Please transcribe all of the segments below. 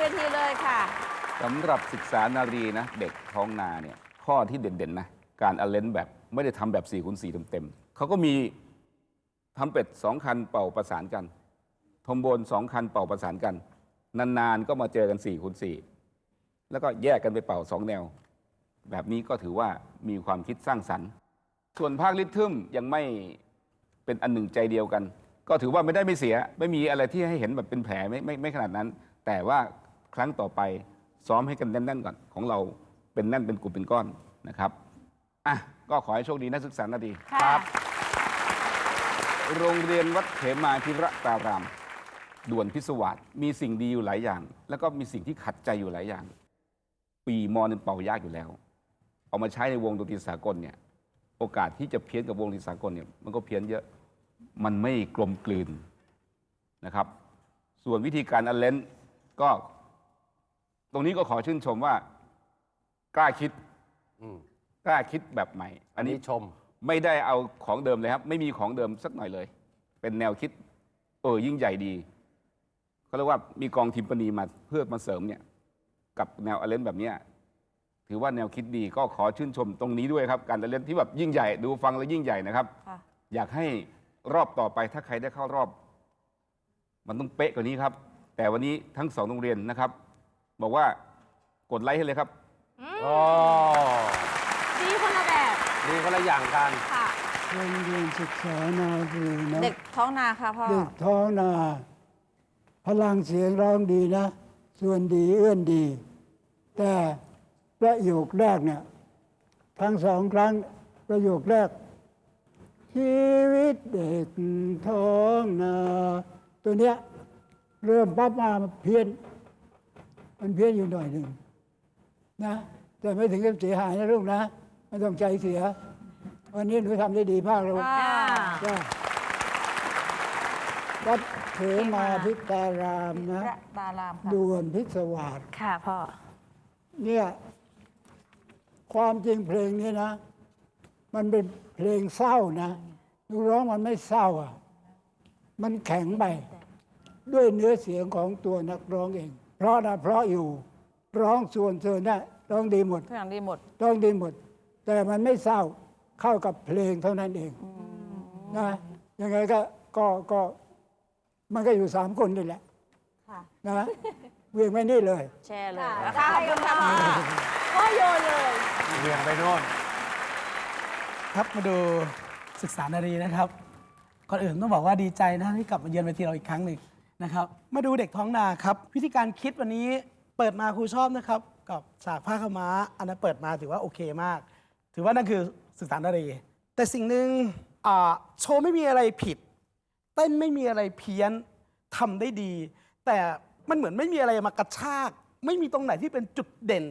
เวทีเลยค่ะ สำหรับศึกษานารีนะ เด็กท้องนาเนี่ยข้อที่เด่นๆนะการอเลนแบบไม่ได้ทำแบบ4ี่คูณสี่เต็มๆเขาก็มีทำเป็ดสองคันเป่าประสานกันทมโบนสองคันเป่าประสานกัน นานๆก็มาเจอกัน4ี่คูณสี่แล้วก็แยกกันไปเป่าสองแนว แบบนี้ก็ถือว่ามีความคิดสร้างสรรค์ ส่วนภาคลิทึมยังไม่เป็นอันหนึ่งใจเดียวกัน ก็ถือว่าไม่ได้ไม่เสีย ไม่มีอะไรที่ให้เห็นแบบเป็นแผลไม่ไม่ไม่ขนาดนั้น แต่ว่า ครั้งต่อไปซ้อมให้กันแน่นๆก่อนของเราเป็นแน่นเป็นกลุ่มเป็นก้อนนะครับอะก็ขอให้โชคดีนักศึกษานาดีค่ะ โรงเรียนวัดเขมาพิระตาราม ด่วนพิศวาสมีสิ่งดีอยู่หลายอย่าง แล้วก็มีสิ่งที่ขัดใจอยู่หลายอย่าง ปีมอนึงเป่ายากอยู่แล้ว เอามาใช้ในวงดนตรีสากลเนี่ยโอกาสที่จะเพี้ยนกับวงดนตรีสากลเนี่ยมันก็เพี้ยนเยอะมันไม่กลมกลืนนะครับ ส่วนวิธีการอันเลนก็ ตรงนี้ก็ขอชื่นชมว่า กล้าคิดอืมกล้าคิดแบบใหม่ อัอันนนี้นี้ชม ไม่ได้เอาของเดิมเลยครับ ไม่มีของเดิมสักหน่อยเลย เป็นแนวคิด เออยิ่งใหญ่ดีเขาเรียกว่ามีกองทิมปนีมาเพื่อมาเสริมเนี่ย กับแนวอเลนแบบเนี้ยถือว่าแนวคิดดีก็ขอชื่นชมตรงนี้ด้วยครับการอเลนที่แบบยิ่งใหญ่ดูฟังแล้วยิ่งใหญ่นะครับค่ะอยากให้รอบต่อไปถ้าใครได้เข้ารอบ มันต้องเป๊ะกว่านี้ครับ แต่วันนี้ทั้งสองโรงเรียนนะครับ บอกว่ากดไลค์ให้เลยครับอ๋อดีคนละแบบดีคนละอย่างกัน ค่ะ โรงเรียนศึกษานารีนะเด็กท้องนาค่ะพ่อ เด็กท้องนา พลังเสียงร้องดีนะ ส่วนดีเอื้อนดี แต่ประโยคแรกเนี่ยทั้งสองครั้งประโยคแรก ชีวิตเด็กท้องนา ตัวเนี้ยเริ่มปั๊บมาเพี้ยน มันเพี้ยนอยู่หน่อยหนึ่งนะแต่ไม่ถึงกับเสียหายนะลูกนะไม่ต้องใจเสีย วันนี้หนูทำได้ดีมากเลยค่ะ จ้าวัดเขมาพิตารามนะพระตารามค่ะด่วนพิศวาส ค่ะพ่อ เนี่ยความจริงเพลงนี้นะ มันเป็นเพลงเศร้านะนูร้องมันไม่เศร้าอะ มันแข็งไป ด้วยเนื้อเสียงของตัวนักร้องเอง เพราะนะเพราะอยู่ ร้องส่วนเธอนะร้องดีหมดทุกอย่างดีหมด ร้องดีหมด แต่มันไม่เศร้าเข้ากับเพลงเท่านั้นเองนะยังไงก็ก็ก็มันก็อยู่สามคนนี่แหละค่ะนะเวียงไว้นี่เลย แชร์เลยค่ะค่ะขอบคุณค่ะพ่อก็โยนเลยเรียงไปโน่นครับมาดูศึกษานารีนะครับก่อนอื่นต้องบอกว่าดีใจนะที่กลับมาเยือนเวทีเราอีกครั้งหนึ่ง นะครับ มาดูเด็กท้องนาครับ วิธีการคิดวันนี้เปิดมาครูชอบนะครับ กับฉากผ้าขาวม้า อันนั้นเปิดมาถือว่าโอเคมาก ถือว่านั่นคือศึกษานารี แต่สิ่งหนึ่งอ่าโชว์ไม่มีอะไรผิด เต้นไม่มีอะไรเพี้ยนทำได้ดี แต่มันเหมือนไม่มีอะไรมากระชาก ไม่มีตรงไหนที่เป็นจุดเด่น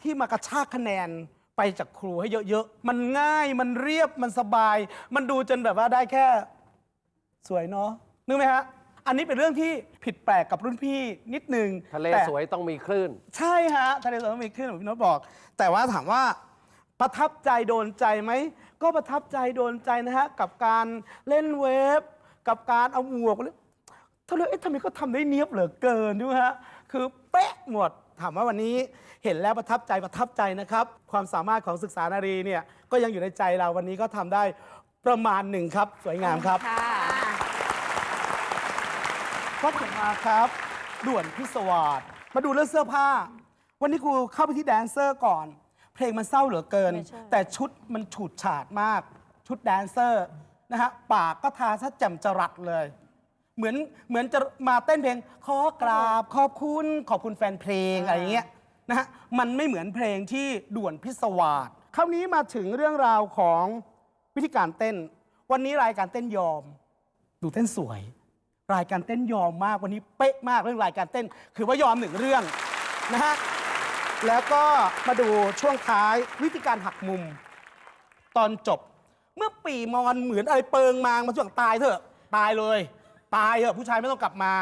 ที่มากระชากคะแนนไปจากครูให้เยอะๆ มันง่าย มันเรียบ มันสบาย มันดูจนแบบว่าได้แค่ สวยเนาะนึกไหมฮะ อันนี้เป็นเรื่องที่ผิดแปลกกับรุ่นพี่นิดนึงทะเลแต่สวยต้องมีคลื่น ใช่ฮะทะเลสวยต้องมีขึ้นเหมือนพี่โน้ตบอก แต่ว่าถามว่าประทับใจโดนใจไหม ก็ประทับใจโดนใจนะฮะ กับการเล่นเวฟกับการเอาหมวกทะเลเอ๊ะทำไมเขาทำได้เนียบเหลือเกินด้วยฮะ คือเป๊ะหมด ถามว่าวันนี้เห็นแล้วประทับใจประทับใจนะครับ ความสามารถของศึกษานารีเนี่ยก็ยังอยู่ในใจเราวันนี้ก็ทำได้ประมาณหนึ่งครับ สวยงามครับ ค่ะ ก็ถึงมาครับ ด่วนพิศวาสมาดูเรื่องเสื้อผ้า วันนี้ครูเข้าไปที่แดนเซอร์ก่อน เพลงมันเศร้าเหลือเกินไม่ใช่แต่ชุดมันฉูดฉาดมาก ชุดแดนเซอร์นะฮะปากก็ทาซะแจ่มจรัสเลย เหมือนเหมือนจะมาเต้นเพลง ขอกราบขอบคุณขอบคุณแฟนเพลงอะไรอย่างเงี้ยนะฮะมันไม่เหมือนเพลงที่ด่วนพิศวาสคราวนี้มาถึงเรื่องราวของวิธีการเต้น วันนี้รายการเต้นยอม ดูเต้นสวย รายการเต้นยอมมากวันนี้เป๊ะมากเรื่องรายการเต้น คือว่ายอมหนึ่งเรื่องนะฮะแล้วก็มาดูช่วงท้ายวิธีการหักมุม ตอนจบ เมื่อปีมอนเหมือนอะไรเปิงมางมาช่วงตายเถอะตายเลย ตายเถอะผู้ชายไม่ต้องกลับมา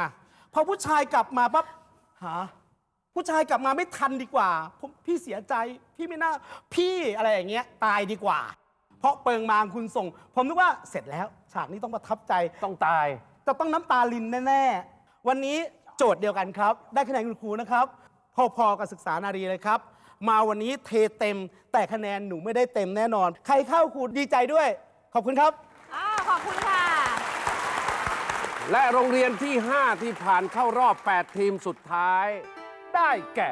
พอผู้ชายกลับมาปั๊บหาผู้ชายกลับมาไม่ทันดีกว่าผมพี่เสียใจพี่ไม่น่าพี่อะไรอย่างเงี้ยตายดีกว่า เพราะเปิงมางคุณส่ง ผมนึกว่าเสร็จแล้ว ฉากนี้ต้องประทับใจต้องตาย จะต้องน้ำตาลินแน่ๆ วันนี้โจทย์เดียวกันครับ ได้คะแนนคุณครูนะครับ พอๆกับศึกษานารีเลยครับ มาวันนี้เทเต็ม แต่คะแนนหนูไม่ได้เต็มแน่นอน ใครเข้าครูดีใจด้วย ขอบคุณครับ อ้าวขอบคุณค่ะ และโรงเรียนที่ 5 ที่ผ่านเข้ารอบ 8 ทีมสุดท้าย ได้แก่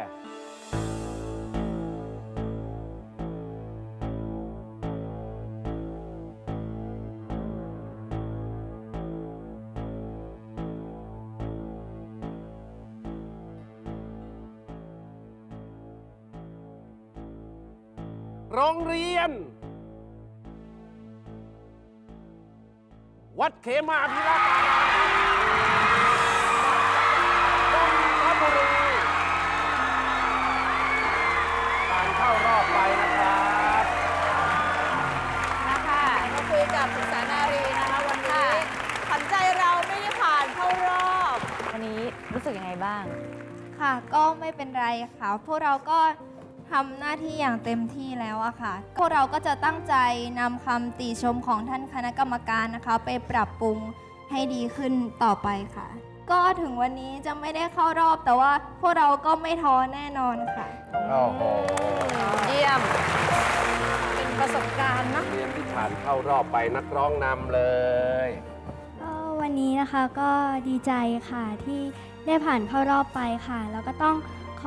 โรงเรียน วัดเขมาพิรตารามนนทบุรีผ่านเข้ารอบไปนะครับ นะคะมาคุยกับศึกษานารีนะคะวันนี้ขวัญใจเราไม่ได้ผ่านเข้ารอบ วันนี้รู้สึกยังไงบ้าง ค่ะ ก็ไม่เป็นไรค่ะ พวกเราก็ ทำหน้าที่อย่างเต็มที่แล้วอะค่ะ พวกเราก็จะตั้งใจนำคำติชมของท่านคณะกรรมการนะคะ ไปปรับปรุงให้ดีขึ้นต่อไปค่ะ ก็ถึงวันนี้จะไม่ได้เข้ารอบแต่ว่าพวกเราก็ไม่ท้อแน่นอนค่ะ โอ้โหเยี่ยม เป็นประสบการณ์เนอะเรียนที่ผ่านเข้ารอบไปนักร้องนำเลย ก็วันนี้นะคะก็ดีใจค่ะที่ได้ผ่านเข้ารอบไปค่ะ แล้วก็ต้อง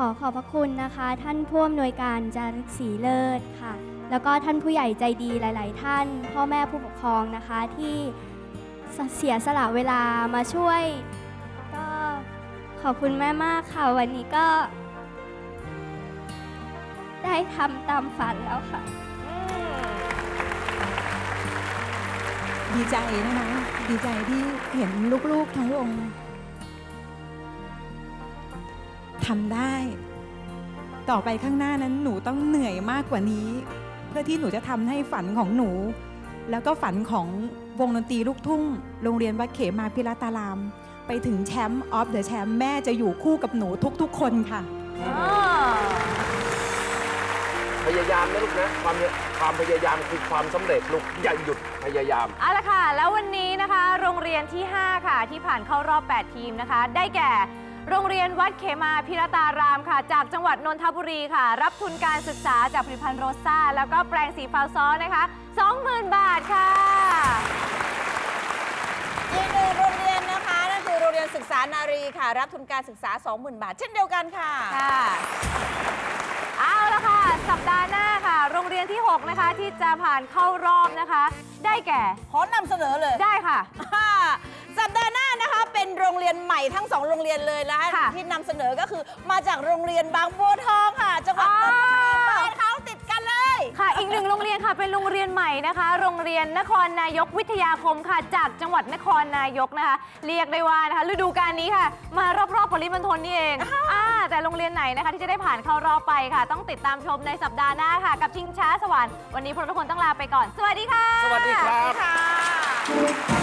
ขอขอบพระคุณนะคะ ท่านผู้อำนวยการจารึกศรีเลิศค่ะ แล้วก็ท่านผู้ใหญ่ใจดีหลาย ๆ ท่าน พ่อแม่ผู้ปกครองนะคะที่เสียสละเวลามาช่วย ก็ขอบคุณแม่มากค่ะ วันนี้ก็ ได้ทำตามฝันแล้วค่ะ ดีใจนะคะ ดีใจที่เห็นลูกๆทั้งวง ทำได้ ต่อไปข้างหน้านั้นหนูต้องเหนื่อยมากกว่านี้ เพื่อที่หนูจะทำให้ฝันของหนู แล้วก็ฝันของวงดนตรีลูกทุ่ง โรงเรียนวัดเขมาพิรัตาราม ไปถึงแชมป์ออฟเดอะแชมป์แม่จะอยู่คู่กับหนูทุกๆ คนค่ะ พยายามนะลูกนะ ความความพยายามคือความสำเร็จลูกอย่าหยุดพยายาม เอาละค่ะ แล้ววันนี้นะคะ โรงเรียนที่ 5 ค่ะ ที่ผ่านเข้ารอบ 8 ทีมนะคะ ได้แก่ โรงเรียนวัดเขมาพิรตารามค่ะ จากจังหวัดนนทบุรีค่ะ รับทุนการศึกษาจากผลิตภัณฑ์โรซ่า แล้วก็แปรงสีฟ้าซ้อนนะคะ 20,000 บาทค่ะอีกหนึ่งโรงเรียนนะคะนั่นคือโรงเรียนศึกษานารีค่ะ รับทุนการศึกษา 20,000 บาท เช่นเดียวกันค่ะ ค่ะเอาละค่ะ สัปดาห์หน้าค่ะ โรงเรียนที่ 6 นะคะที่จะผ่านเข้ารอบนะคะ ได้แก่ ขอนำเสนอเลย ได้ค่ะ รงเรียนใหม่ทั้งสองโรงเรียนเลยนะคะค่ะ ที่นำเสนอก็คือมาจากโรงเรียนบางบัวทองค่ะจังหวัดนนทบุรีอ่าบ้านเขาติดกันเลย ค่ะอีกหนึ่งโรงเรียนค่ะเป็นโรงเรียนใหม่นะคะ โรงเรียนนครนายกวิทยาคมค่ะ จากจังหวัดนครนายกนะคะ เรียกได้ว่านะคะฤดูกาลนี้ค่ะ มารอบๆปริมณฑลนี่เองอ่าแต่โรงเรียนไหนนะคะที่จะได้ผ่านเข้ารอบไปค่ะ ต้องติดตามชมในสัปดาห์หน้าค่ะ กับชิงช้าสวรรค์วันนี้พวกเราทุกคนต้องลาไปก่อน สวัสดีค่ะ สวัสดีครับ ค่ะ